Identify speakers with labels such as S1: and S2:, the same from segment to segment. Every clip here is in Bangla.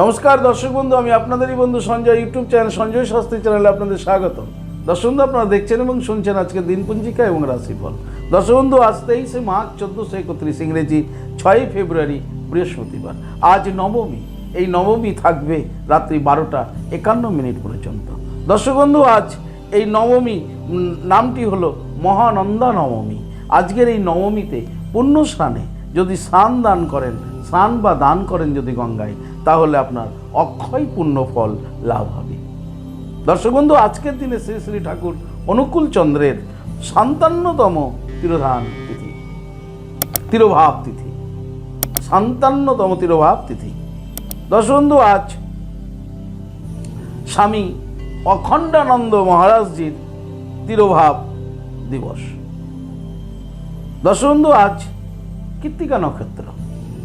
S1: নমস্কার, দর্শক বন্ধু, আমি আপনাদেরই বন্ধু সঞ্জয়, ইউটিউব চ্যানেল, সঞ্জয় শাস্ত্রী চ্যানেলে আপনাদের স্বাগত দর্শক বন্ধু, আপনারা দেখছেন এবং শুনছেন আজকে দিনপঞ্জিকা এবং রাশিফল। দর্শক বন্ধু, আজ তেইশে মার্চ, চোদ্দোশো একত্রিশ ইংরেজি, ছয়ই ফেব্রুয়ারি, বৃহস্পতিবার। আজ নবমী, এই নবমী থাকবে রাত্রি বারোটা একান্ন মিনিট পর্যন্ত। দর্শক বন্ধু, আজ এই নবমী নামটি হলো মহানন্দা নবমী। আজকের এই নবমীতে পুণ্য স্নানে যদি স্নান দান করেন, স্নান বা দান করেন যদি গঙ্গায় তাহলে আপনার অক্ষয় পুণ্য ফল লাভ হবে। দর্শক বন্ধু, আজকের দিনে শ্রী শ্রী ঠাকুর অনুকূল চন্দ্রের সান্তান্নতম তিরোধান তিথি, তিরোভাব তিথি, সান্তান্নতম তিরোভাব তিথি। দর্শক বন্ধু, আজ স্বামী অখণ্ডানন্দ মহারাজজির তিরোভাব দিবস। দশবন্ধু আজ কৃত্তিকা নক্ষত্র।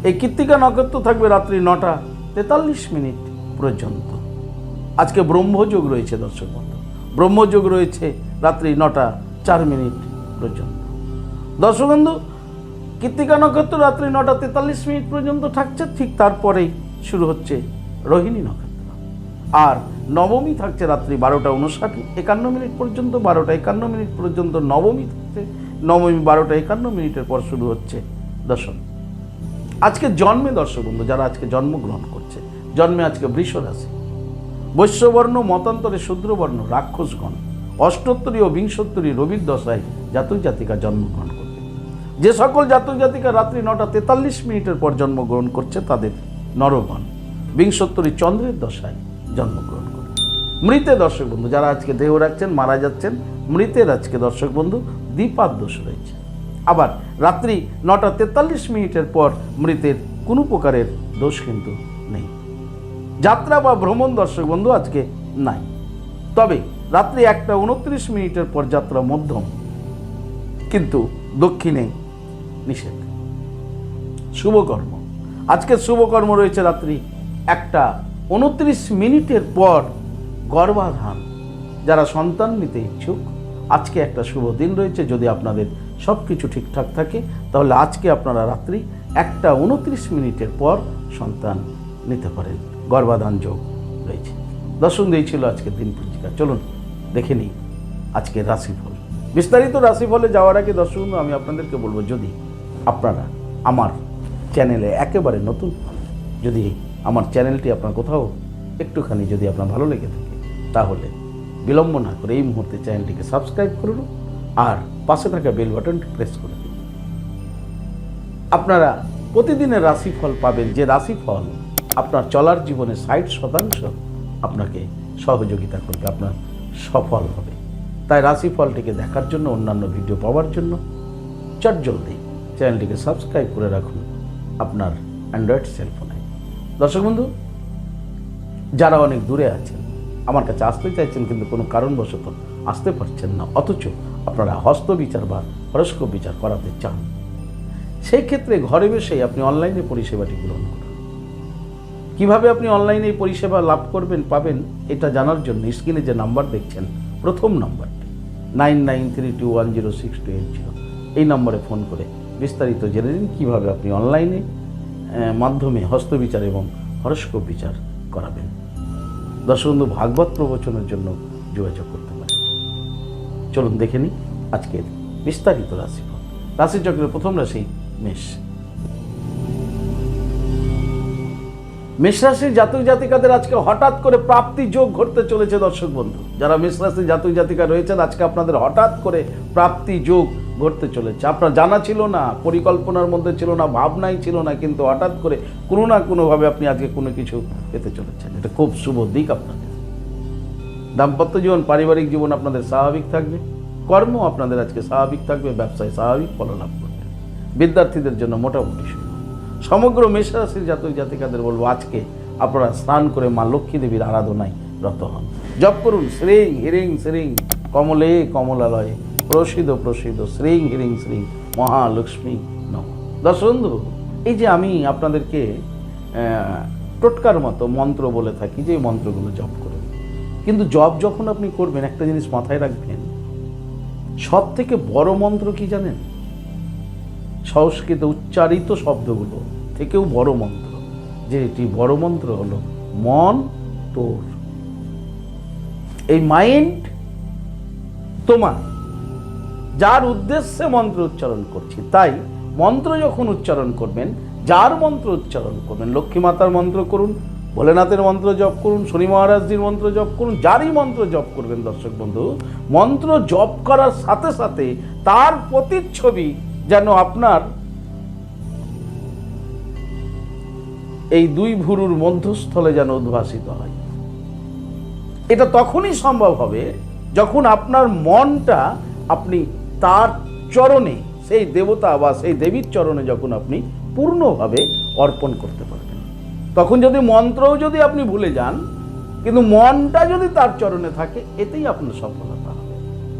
S1: এই কৃত্তিকা নক্ষত্র থাকবে রাত্রি নটা তেতাল্লিশ মিনিট পর্যন্ত। আজকে ব্রহ্মযোগ রয়েছে দর্শক বন্ধু। ব্রহ্মযোগ রয়েছে রাত্রি নটা চার মিনিট পর্যন্ত। দর্শক বন্ধু, কৃত্তিকা নক্ষত্র রাত্রি নটা তেতাল্লিশ মিনিট পর্যন্ত থাকছে, ঠিক তারপরেই শুরু হচ্ছে রোহিণী নক্ষত্র। আর নবমী থাকছে রাত্রি বারোটা উনষাট একান্ন মিনিট পর্যন্ত, বারোটা একান্ন মিনিট পর্যন্ত নবমী থাকছে। নবমী বারোটা একান্ন মিনিটের পর শুরু হচ্ছে দশমী। আজকে জন্মে দর্শক বন্ধু, যারা আজকে জন্মগ্রহণ করছে, জন্মে আজকে বৃষ রাশি বৈশ্যবর্ণ, মতান্তরে শূদ্রবর্ণ, রাক্ষসগণ, অষ্টোত্তরী ও বিংশোত্তরী রবির দশায় জাতক জাতিকা জন্মগ্রহণ করবে। যে সকল জাতক জাতিকা রাত্রি নটা তেতাল্লিশ মিনিটের পর জন্মগ্রহণ করছে, তাদের নরগণ, বিংশোত্তরী চন্দ্রের দশায় জন্মগ্রহণ করবে। মৃতে দর্শক বন্ধু, যারা আজকে দেহ রাখছেন, মারা যাচ্ছেন, মৃতের আজকে দর্শক বন্ধু দ্বিপাদ দোষ রয়েছে। আবার রাত্রি নটা তেতাল্লিশ মিনিটের পর মৃতের কোনো প্রকারের দোষ কিন্তু নেই। যাত্রা বা ভ্রমণ, দর্শক বন্ধু, আজকে নাই। তবে রাত্রি একটা উনত্রিশ মিনিটের পর যাত্রা মধ্যম, কিন্তু দক্ষিণে নিষেধ। শুভকর্ম। আজকের শুভকর্ম রয়েছে রাত্রি একটা উনত্রিশ মিনিটের পর গর্ভাধান। যারা সন্তান নিতে ইচ্ছুক, আজকে একটা শুভ দিন রয়েছে যদি আপনাদের সব কিছু ঠিকঠাক থাকে তাহলে আজকে আপনারা রাত্রি একটা উনত্রিশ মিনিটের পর সন্তান নিতে পারেন। গর্ভাধান যোগ রয়েছে। দর্শন এই ছিল আজকের দিন পঞ্জিকা চলুন দেখে নিই আজকের রাশিফল। বিস্তারিত রাশিফলে যাওয়ার আগে দর্শক বন্ধু, আমি আপনাদেরকে বলব যদি আপনারা আমার চ্যানেলে একেবারে নতুন যদি আমার চ্যানেলটি আপনার কোথাও একটুখানি যদি আপনার ভালো লেগে থাকে তাহলে বিলম্ব না করে এই মুহূর্তে চ্যানেলটিকে সাবস্ক্রাইব করুন। আর পাশে থাকা বেল বাটনটি প্রেস করে দিন। আপনারা প্রতিদিনের রাশিফল পাবেন। যে রাশিফল আপনার চলার জীবনে ষাট শতাংশ আপনাকে সহযোগিতা করবে, আপনার সফল হবে। তাই রাশিফলটিকে দেখার জন্য, অন্যান্য ভিডিও পাওয়ার জন্য চট জলদি চ্যানেলটিকে সাবস্ক্রাইব করে রাখুন আপনার অ্যান্ড্রয়েড সেলফোনে দর্শক বন্ধু, যারা অনেক দূরে আছেন, আমার কাছে আসতে চাইছেন, কিন্তু কোনো কারণবশত আসতে পারছেন না। অথচ আপনারা হস্ত বিচার বা হরস্কোপ বিচার করাতে চান। সেই ক্ষেত্রে ঘরে বসেই আপনি অনলাইনে পরিষেবাটি গ্রহণ করুন। কীভাবে আপনি অনলাইনে এই পরিষেবা লাভ করবেন, পাবেন, এটা জানার জন্য স্ক্রিনে যে নাম্বার দেখছেন, প্রথম নাম্বারটি, nine nine three two one zero six two eight zero. এই নম্বরে ফোন করে বিস্তারিত জেনে নিন কীভাবে আপনি অনলাইনে মাধ্যমে হস্তবিচার এবং হরস্কোপ বিচার করাবেন। দর্শক বন্ধু, ভাগবত প্রবচনের জন্য যোগাযোগ করতে চলুন দেখে নিই আজকের বিস্তারিত রাশিফল। রাশিচক্রের প্রথম রাশি মেষ। মেষ রাশির জাতক জাতিকাদের আজকে হঠাৎ করে প্রাপ্তি যোগ ঘটতে চলেছে, দর্শক বন্ধু। যারা মেষ রাশির জাতক জাতিকা রয়েছেন, আজকে আপনাদের হঠাৎ করে প্রাপ্তি যোগ ঘটতে চলেছে। আপনার জানা ছিল না, পরিকল্পনার মধ্যে ছিল না, ভাবনাই ছিল না, কিন্তু হঠাৎ করে কোনো না কোনোভাবে আপনি আজকে কোনো কিছু পেতে চলেছেন। এটা খুব শুভ দিক আপনাদের। দাম্পত্য জীবন, পারিবারিক জীবন আপনাদের স্বাভাবিক থাকবে। কর্ম আপনাদের আজকে স্বাভাবিক থাকবে, ব্যবসায় স্বাভাবিক ফললাভ করবে। বিদ্যার্থীদের জন্য মোটামুটি শুভ সমগ্র মেষরাশির জাতক জাতিকাদের বলব, আজকে আপনারা স্নান করে মা লক্ষ্মী দেবীর আরাধনায় রত হন। জপ করুন, শ্রীং হিরিং শ্রীং কমলে কমলালয়ে। প্রসিদ্ধ প্রসিদ্ধ, শ্রীং হিরিং শ্রীং মহালক্ষ্মী নম। দর্শক বন্ধু এই যে আমি আপনাদেরকে টোটকার মতো মন্ত্র বলে থাকি, যে মন্ত্রগুলো জপ করুন কিন্তু জব যখন আপনি করবেন, একটা জিনিস মাথায় রাখবেন সব থেকে বড় মন্ত্র কি জানেন? সংস্কৃত উচ্চারিত শব্দগুলো থেকেও বড় মন্ত্র। যে এটি বড় মন্ত্র হলো মন, তোর। এই মাইন্ড তোমার, যার উদ্দেশ্যে মন্ত্র উচ্চারণ করছি। তাই মন্ত্র যখন উচ্চারণ করবেন, যার মন্ত্র উচ্চারণ করবেন, লক্ষ্মী মাতার মন্ত্র করুন ভোলেনাথের মন্ত্র জপ করুন, শনি মহারাজজির মন্ত্র জপ করুন, যারই মন্ত্র জপ করবেন দর্শক বন্ধু, মন্ত্র জপ করার সাথে সাথে তার প্রতিচ্ছবি যেন আপনার এই দুই ভুরুর মধ্যস্থলে যেন উদ্ভাসিত হয়। এটা তখনই সম্ভব হবে যখন আপনার মনটা আপনি তার চরণে, সেই দেবতা বা সেই দেবীর চরণে যখন আপনি পূর্ণভাবে অর্পণ করতে পারবেন। তখন যদি মন্ত্রও যদি আপনি ভুলে যান, কিন্তু মনটা যদি তার চরণে থাকে, এতেই আপনার সফলতা হবে।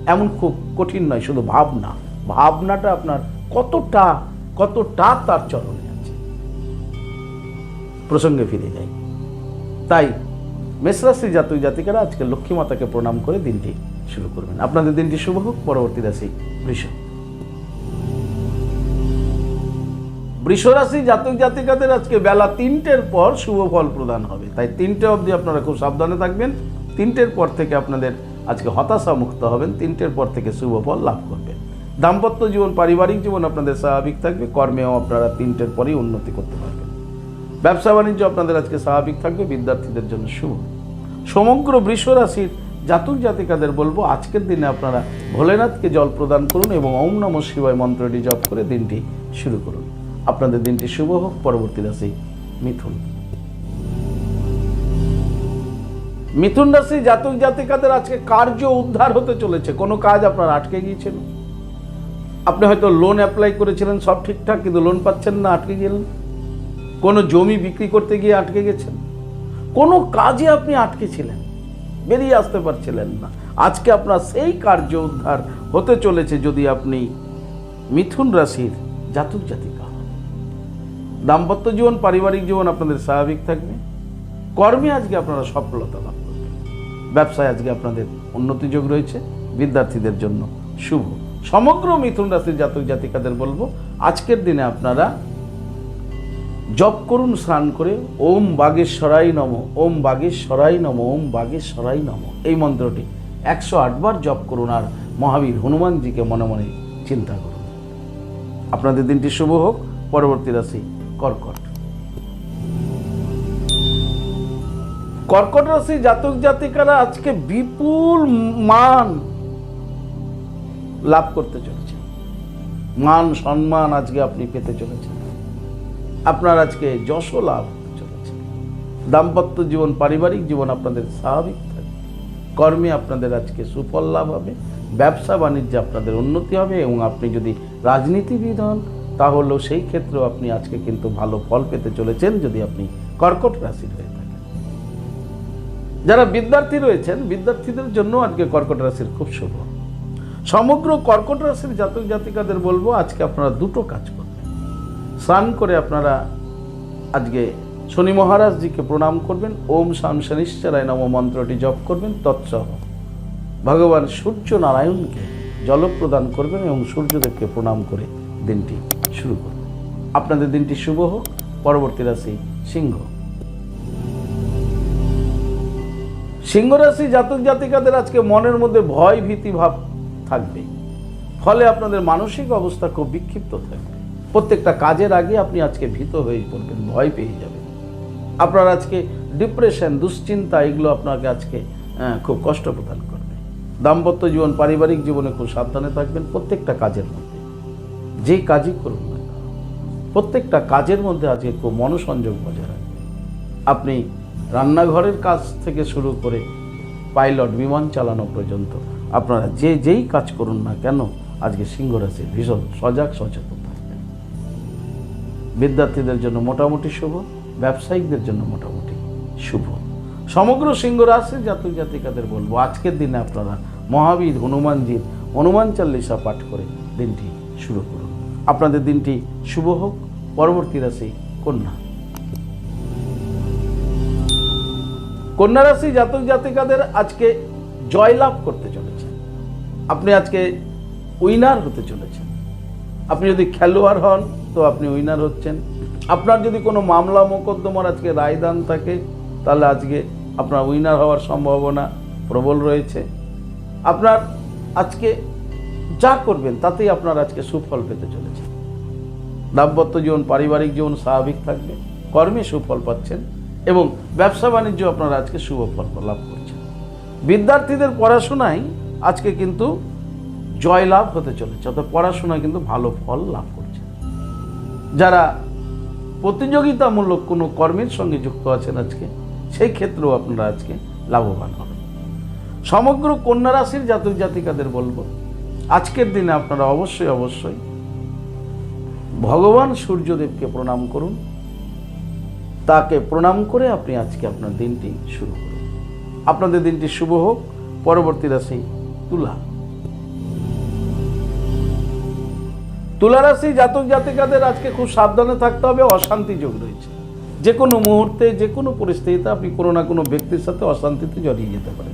S1: এমন খুব কঠিন নয়, শুধু ভাবনা। ভাবনাটা আপনার কতটা কতটা তার চরণে আছে। প্রসঙ্গে ফিরে যাই। তাই মেষরাশি জাতক জাতিকারা আজকে লক্ষ্মী মাতাকে প্রণাম করে দিনটি শুরু করবেন। আপনাদের দিনটি শুভ হোক, পরবর্তী রাশি বৃষ বৃষরাশি জাতক জাতিকাদের আজকে বেলা তিনটের পর শুভ ফল প্রদান হবে। তাই তিনটে অবধি আপনারা খুব সাবধানে থাকবেন। তিনটের পর থেকে আপনাদের আজকে হতাশা মুক্ত হবেন। তিনটের পর থেকে শুভ ফল লাভ করবেন। দাম্পত্য জীবন, পারিবারিক জীবন আপনাদের স্বাভাবিক থাকবে। কর্মেও আপনারা তিনটের পরেই উন্নতি করতে পারবেন। ব্যবসা বাণিজ্য আপনাদের আজকে স্বাভাবিক থাকবে। বিদ্যার্থীদের জন্য শুভ। সমগ্র বৃষ রাশির জাতক জাতিকাদের বলব, আজকের দিনে আপনারা ভোলেনাথকে জল প্রদান করুন এবং ওম নম শিবায় মন্ত্রটি জপ করে দিনটি শুরু করুন। আপনাদের দিনটি শুভ হোক পরবর্তী রাশি মিথুন। মিথুন রাশি জাতক জাতিকাদের আজকে কার্য উদ্ধার হতে চলেছে। কোনো কাজ আপনার আটকে গিয়েছিল? আপনি হয়তো লোন অ্যাপ্লাই করেছিলেন, সব ঠিকঠাক, কিন্তু লোন পাচ্ছেন না, আটকে গেলেন। কোনো জমি বিক্রি করতে গিয়ে আটকে গেছেন? কোনো কাজে আপনি আটকে ছিলেন? বেরিয়ে আসতে পারছিলেন না। আজকে আপনার সেই কার্য উদ্ধার হতে চলেছে যদি আপনি মিথুন রাশির জাতক জাতিকা। দাম্পত্য জীবন, পারিবারিক জীবন আপনাদের স্বাভাবিক থাকবে। কর্মে আজকে আপনারা সফলতা লাভ করবেন। ব্যবসায় আজকে আপনাদের উন্নতি যোগ রয়েছে। বিদ্যার্থীদের জন্য শুভ। সমগ্র মিথুন রাশির জাতক জাতিকাদের বলব, আজকের দিনে আপনারা জপ করুন, স্নান করে ওম বাগেশ্বরাই নম, ওম বাগেশ্বরাই নম, ওম বাগেশ্বরাই নম। এই মন্ত্রটি একশো আটবার জপ করুন আর মহাবীর হনুমানজিকে মনে মনে চিন্তা করুন। আপনাদের দিনটি শুভ হোক। পরবর্তী রাশি কর্কট। কর্কট রাশি জাতক জাতিকারা আজকে বিপুল মান লাভ করতে চলেছে। মান সম্মান আজকে আপনি পেতে চলেছেন। আপনার আজকে যশও লাভ হতে চলেছে। দাম্পত্য জীবন, পারিবারিক জীবন আপনাদের স্বাভাবিক থাকবে। কর্মে আপনাদের আজকে সুফল লাভ হবে। ব্যবসা, বাণিজ্যে আপনাদের উন্নতি হবে এবং আপনি যদি রাজনীতিবিদ হন তাহলেও সেই ক্ষেত্রেও আপনি আজকে কিন্তু ভালো ফল পেতে চলেছেন যদি আপনি কর্কট রাশির হয়ে থাকেন। যারা বিদ্যার্থী রয়েছেন, বিদ্যার্থীদের জন্য আজকে কর্কট রাশির খুব শুভ। সমগ্র কর্কট রাশির জাতক জাতিকাদের বলব, আজকে আপনারা দুটো কাজ করবেন। স্নান করে আপনারা আজকে শনি মহারাজজিকে প্রণাম করবেন, ওম শাম শনিশ্চরায় নম মন্ত্রটি জপ করবেন, তৎসহ ভগবান সূর্য নারায়ণকে জল প্রদান করবেন এবং সূর্যদেবকে প্রণাম করে দিনটি শুরু করবেন আপনাদের দিনটি শুভ হোক, পরবর্তী রাশি সিংহ। সিংহ রাশি জাতক জাতিকাদের আজকে মনের মধ্যে ভয়, ভীতি, ভাব থাকবে ফলে আপনাদের মানসিক অবস্থা খুব বিক্ষিপ্ত থাকবে। প্রত্যেকটা কাজের আগে আপনি আজকে ভীত হয়ে পড়বেন, ভয় পেয়ে যাবেন। আপনার আজকে ডিপ্রেশন, দুশ্চিন্তা, এগুলো আপনাকে আজকে খুব কষ্ট প্রদান করবে। দাম্পত্য জীবন, পারিবারিক জীবনে খুব সাবধানে থাকবেন, প্রত্যেকটা কাজের মধ্যে যে কাজই করুন না প্রত্যেকটা কাজের মধ্যে আজকে খুব মনোসংযোগ বজায় রাখবেন আপনি রান্নাঘরের কাজ থেকে শুরু করে পাইলট বিমান চালানো পর্যন্ত আপনারা যে যেই কাজ করুন না কেন, আজকে সিংহ রাশি ভীষণ সজাগ, সচেতন থাকবেন। বিদ্যার্থীদের জন্য মোটামুটি শুভ, ব্যবসায়িকদের জন্য মোটামুটি শুভ। সমগ্র সিংহ রাশির জাতক জাতিকাদের বলব, আজকের দিনে আপনারা মহাবীর হনুমানজির হনুমান চাল্লিশা পাঠ করে দিনটি শুরু করুন। আপনাদের দিনটি শুভ হোক। পরবর্তী রাশি কন্যা। কন্যা রাশি জাতক জাতিকাদের আজকে জয়লাভ করতে চলেছে। আপনি আজকে উইনার হতে চলেছেন। আপনি যদি খেলোয়াড় হন, তো আপনি উইনার হচ্ছেন। আপনার যদি কোনো মামলা মোকদ্দমার আজকে রায়দান থাকে, তাহলে আজকে আপনার উইনার হওয়ার সম্ভাবনা প্রবল রয়েছে। আপনার আজকে যা করবেন, তাতেই আপনার আজকে সুফল পেতে চলেছে। দাম্পত্য জীবন, পারিবারিক জীবন স্বাভাবিক থাকবে। কর্মে সুফল পাচ্ছেন এবং ব্যবসা বাণিজ্য আপনারা আজকে শুভ ফল লাভ করছেন। বিদ্যার্থীদের পড়াশোনায় আজকে কিন্তু জয়লাভ হতে চলেছে, অর্থাৎ পড়াশোনায় কিন্তু ভালো ফল লাভ করছে যারা প্রতিযোগিতামূলক কোনো কর্মের সঙ্গে যুক্ত আছেন আজকে, সেই ক্ষেত্রেও আপনারা আজকে লাভবান হবেন। সমগ্র কন্যা রাশির জাতক জাতিকাদের বলব, আজকের দিনে আপনারা অবশ্যই অবশ্যই ভগবান সূর্যদেবকে প্রণাম করুন। তাকে প্রণাম করে আপনি আজকে আপনার দিনটি শুরু করুন। আপনাদের দিনটি শুভ হোক। পরবর্তী রাশি তুলা। তুলা রাশি জাতক জাতিকাদের আজকে খুব সাবধানে থাকতে হবে, অশান্তি যোগ রয়েছে। যে কোনো মুহূর্তে, যে কোনো পরিস্থিতিতে আপনি কোনো না কোনো ব্যক্তির সাথে অশান্তিতে জড়িয়ে যেতে পারেন।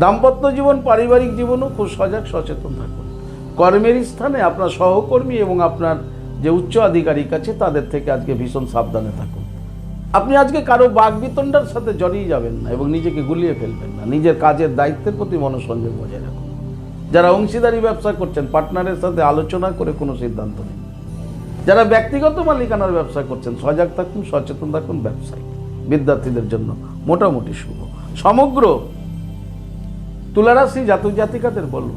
S1: দাম্পত্য জীবন, পারিবারিক জীবনও খুব সজাগ, সচেতন থাকুন। কর্মের স্থানে আপনার সহকর্মী এবং আপনার যে উচ্চ আধিকারিক আছে, তাদের থেকে আজকে ভীষণ সাবধানে থাকুন। আপনি আজকে কারও বাগবিতণ্ডার সাথে জড়িয়ে যাবেন না এবং নিজেকে গুলিয়ে ফেলবেন না। নিজের কাজের দায়িত্বের প্রতি মনোসংযোগ বজায় রাখুন। যারা অংশীদারি ব্যবসা করছেন, পার্টনারের সাথে আলোচনা করে কোনো সিদ্ধান্ত নিন। যারা ব্যক্তিগত মালিকানার ব্যবসা করছেন, সজাগ থাকুন, সচেতন থাকুন, ব্যবসায়ী। বিদ্যার্থীদের জন্য মোটামুটি শুভ। সমগ্র তুলারাশি জাতক জাতিকাদের বলব,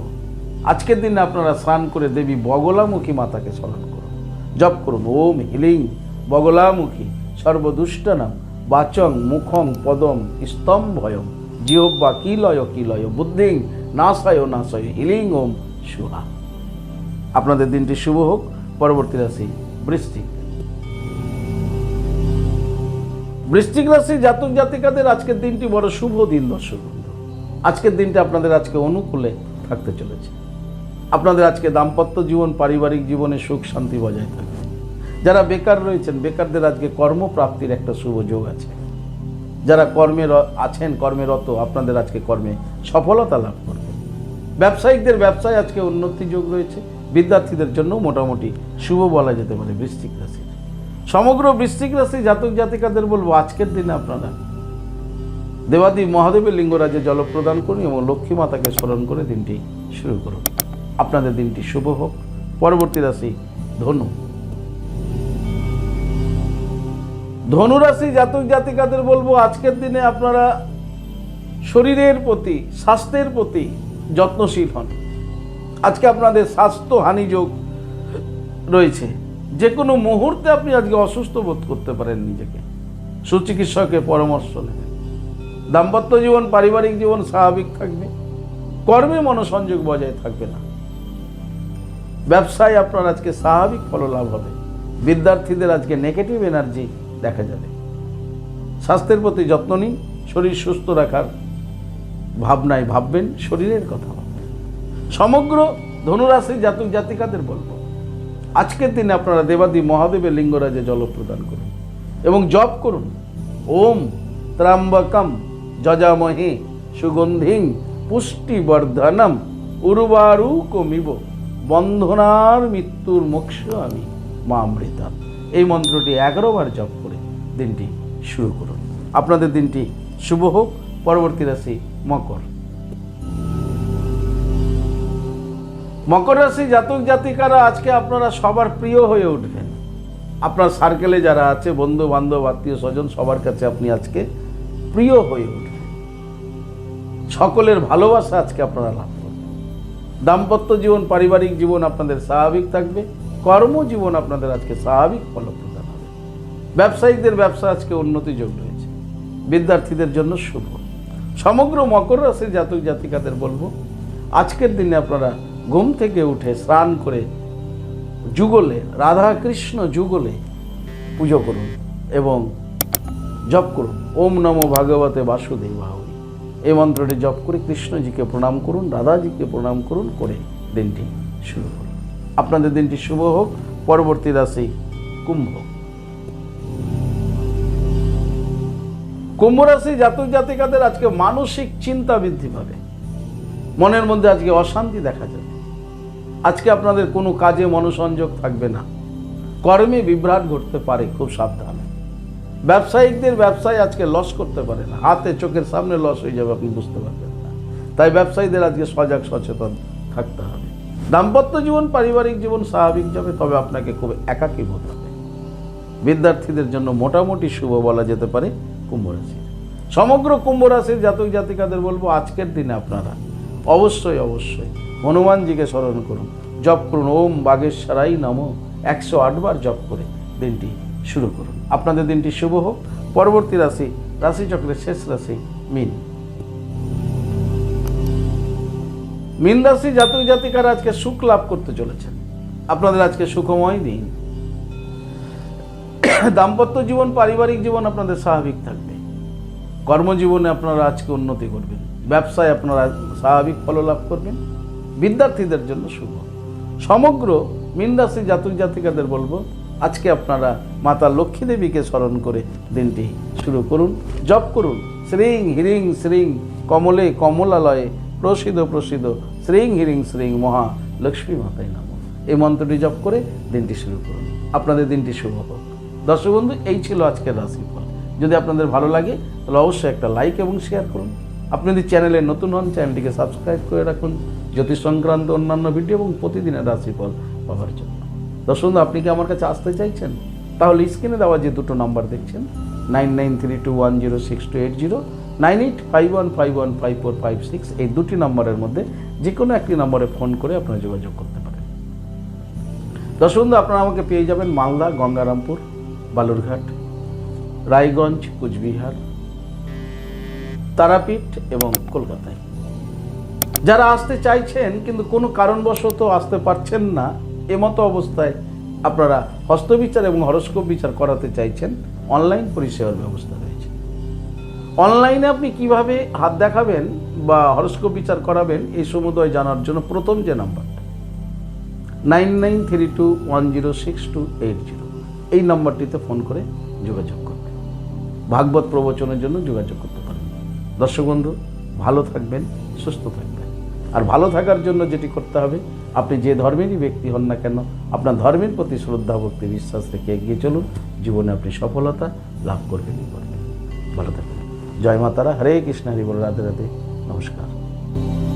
S1: আজকের দিনে আপনারা স্নান করে দেবী বগলামুখী মাতাকে স্মরণ করুন। জপ করুন ওম হিলিং, বগলামুখী, সর্বদুষ্টনাম, বাচং মুখং পদম স্তম্ভয়ম জিহ্বা কিলয় কিলয় বুদ্ধিং, নাশায় নাশয় হিলিং ওম সুহা। আপনাদের দিনটি শুভ হোক, পরবর্তী রাশি বৃষ্টিক বৃশ্চিক রাশি জাতক জাতিকাদের আজকের দিনটি বড় শুভ দিন, দর্শক আজকের দিনটা আপনাদের আজকে অনুকূলে থাকতে চলেছে। আপনাদের আজকে দাম্পত্য জীবন, পারিবারিক জীবনে সুখ, শান্তি বজায় থাকবে যারা বেকার রয়েছেন, বেকারদের আজকে কর্মপ্রাপ্তির একটা শুভ যোগ আছে। যারা কর্মে আছেন, কর্মেরত, আপনাদের আজকে কর্মে সফলতা লাভ করবে। ব্যবসায়িকদের ব্যবসায় আজকে উন্নতি যোগ রয়েছে। বিদ্যার্থীদের জন্য মোটামুটি শুভ বলা যেতে পারে বৃশ্চিক রাশি। সমগ্র বৃশ্চিক রাশি জাতক জাতিকাদের বলব, আজকের দিনে আপনারা দেবাদি মহাদেবের লিঙ্গরাজে জলপ্রদান করুন এবং লক্ষ্মী মাতাকে স্মরণ করে দিনটি শুরু করুন। আপনাদের দিনটি শুভ হোক। পরবর্তী রাশি ধনু। ধনুরাশি জাতক জাতিকাদের বলব, আজকের দিনে আপনারা শরীরের প্রতি, স্বাস্থ্যের প্রতি যত্নশীল হন। আজকে আপনাদের স্বাস্থ্য হানিযোগ রয়েছে। যে কোনো মুহূর্তে আপনি আজকে অসুস্থ বোধ করতে পারেন নিজেকে। সুচিকিৎসকের পরামর্শ নেবেন দাম্পত্য জীবন, পারিবারিক জীবন স্বাভাবিক থাকবে। কর্মে মনোসংযোগ বজায় থাকবে না। ব্যবসায় আপনার আজকে স্বাভাবিক ফললাভ হবে। বিদ্যার্থীদের আজকে নেগেটিভ এনার্জি দেখা যাবে। স্বাস্থ্যের প্রতি যত্ন নিন, শরীর সুস্থ রাখার ভাবনায় ভাববেন, শরীরের কথা সমগ্র ধনুরাশি জাতক জাতিকাদের বলব, আজকের দিনে আপনারা দেবাদি মহাদেবের লিঙ্গরাজে জল প্রদান করুন এবং জপ করুন। ওম ত্রাম্বকম যজামহে সুগন্ধিং পুষ্টিবর্ধনম উর্বারু কমিব বন্ধনার মৃত্যুর মোক্ষ আমি মা অমৃতা। এই মন্ত্রটি এগারো বার জপ করে দিনটি শুরু করুন। আপনাদের দিনটি শুভ হোক, পরবর্তী রাশি মকর। মকর রাশি জাতক জাতিকারা, আজকে আপনারা সবার প্রিয় হয়ে উঠবেন। আপনার সার্কেলে যারা আছে বন্ধু বান্ধব আত্মীয় স্বজন সবার কাছে আপনি আজকে প্রিয় হয়ে উঠবেন। সকলের ভালোবাসা আজকে আপনারা লাভ দাম্পত্য জীবন, পারিবারিক জীবন আপনাদের স্বাভাবিক থাকবে, কর্মজীবন আপনাদের আজকে স্বাভাবিক ফলপ্রদান হবে। ব্যবসায়িকদের ব্যবসা আজকে উন্নতি যোগ রয়েছে। বিদ্যার্থীদের জন্য শুভ। সমগ্র মকর রাশির জাতক জাতিকাদের বলব, আজকের দিনে আপনারা ঘুম থেকে উঠে স্নান করে যুগলে রাধা কৃষ্ণ যুগলে পুজো করুন এবং জপ করুন। ওম নমো ভাগবতে বাসুদেবায়। এই মন্ত্রটি জপ করে কৃষ্ণজিকে প্রণাম করুন, রাধাজিকে প্রণাম করুন, করে দিনটি শুরু করুন। আপনাদের দিনটি শুভ হোক, পরবর্তী রাশি কুম্ভ। কুম্ভ রাশি জাতক জাতিকাদের আজকে মানসিক চিন্তা বৃদ্ধি পাবে। মনের মধ্যে আজকে অশান্তি দেখা যাবে। আজকে আপনাদের কোনো কাজে মনোসংযোগ থাকবে না। কর্মে বিভ্রাট ঘটতে পারে খুব সাবধানে। ব্যবসায়িকদের ব্যবসায় আজকে লস করতে পারে না। হাতে, চোখের সামনে লস হয়ে যাবে, আপনি বুঝতে পারবেন না। তাই ব্যবসায়ীদের আজকে সজাগ, সচেতন থাকতে হবে। দাম্পত্য জীবন, পারিবারিক জীবন স্বাভাবিক যাবে, তবে আপনাকে খুব একাকী বোধ হবে। বিদ্যার্থীদের জন্য মোটামুটি শুভ বলা যেতে পারে কুম্ভ রাশি। সমগ্র কুম্ভ রাশির জাতক জাতিকাদের বলব, আজকের দিনে আপনারা অবশ্যই অবশ্যই হনুমানজিকে স্মরণ করুন, জপ করুন। ওম বাগেশ্বরাই নম। একশো আটবার জপ করে দিনটি শুরু করুন। আপনাদের দিনটি শুভ হোক। পরবর্তী রাশি, রাশিচক্রের শেষ রাশি, মিন। মিন রাশি জাতক জাতিকারা আজকে সুখ লাভ করতে চলেছেন। আপনাদের আজকে সুখময় দিন। দাম্পত্য জীবন, পারিবারিক জীবন আপনাদের স্বাভাবিক থাকবে। কর্মজীবনে আপনারা আজকে উন্নতি করবেন। ব্যবসায় আপনারা স্বাভাবিক ফল লাভ করবেন। বিদ্যার্থীদের জন্য শুভ। সমগ্র মিন রাশি জাতক জাতিকাদের বলব আজকে আপনারা মাতা লক্ষ্মী দেবীকে স্মরণ করে দিনটি শুরু করুন, জপ করুন। শ্রীং হিরিং শ্রীং কমলে কমলালয়ে প্রসিদ্ধ প্রসিদ্ধ শ্রীং হিরিং শ্রীং মহা লক্ষ্মী মাতায় নাম। এই মন্ত্রটি জপ করে দিনটি শুরু করুন। আপনাদের দিনটি শুভ হোক। দর্শক বন্ধু, এই ছিল আজকের রাশিফল। যদি আপনাদের ভালো লাগে, তাহলে অবশ্যই একটা লাইক এবং শেয়ার করুন। আপনি যদি চ্যানেলে নতুন হন, চ্যানেলটিকে সাবস্ক্রাইব করে রাখুন। জ্যোতিষ সংক্রান্ত অন্যান্য ভিডিও এবং প্রতিদিনের রাশিফল পাওয়ার জন্য। দর্শক আপনি কি আমার কাছে আসতে চাইছেন? তাহলে স্ক্রিনে দেওয়া যে দুটো নাম্বার দেখছেন, nine nine three two one zero six two eight zero, nine eight five one five one five four five six, এই দুটি নম্বরের মধ্যে যে কোনো একটি নম্বরে ফোন করে আপনারা যোগাযোগ করতে পারেন। দর্শক আপনারা আমাকে পেয়ে যাবেন মালদা, গঙ্গারামপুর, বালুরঘাট, রায়গঞ্জ, কুচবিহার, তারাপীঠ এবং কলকাতায়। যারা আসতে চাইছেন, কিন্তু কোনো কারণবশত আসতে পারছেন না এমতো অবস্থায় আপনারা হস্তবিচার এবং হরস্কোপ বিচার করাতে চাইছেন, অনলাইন পরিষেবার ব্যবস্থা রয়েছে। অনলাইনে আপনি কীভাবে হাত দেখাবেন বা হরস্কোপ বিচার করাবেন, এই সমুদয় জানার জন্য প্রথম যে নাম্বারটা nine nine three two one zero six two eight zero. এই নম্বরটিতে ফোন করে যোগাযোগ করবেন। ভাগবত প্রবচনের জন্য যোগাযোগ করতে পারেন। দর্শক বন্ধু, ভালো থাকবেন, সুস্থ থাকবেন। আর ভালো থাকার জন্য যেটি করতে হবে, আপনি যে ধর্মেরই ব্যক্তি হন না কেন, আপনার ধর্মের প্রতি শ্রদ্ধা, ভক্তি, বিশ্বাস রেখে এগিয়ে চলুন। জীবনে আপনি সফলতা লাভ করবেন ভালো থাকবেন জয় মাতারা। হরে কৃষ্ণ। হরি বল। রাধে রাধে। নমস্কার।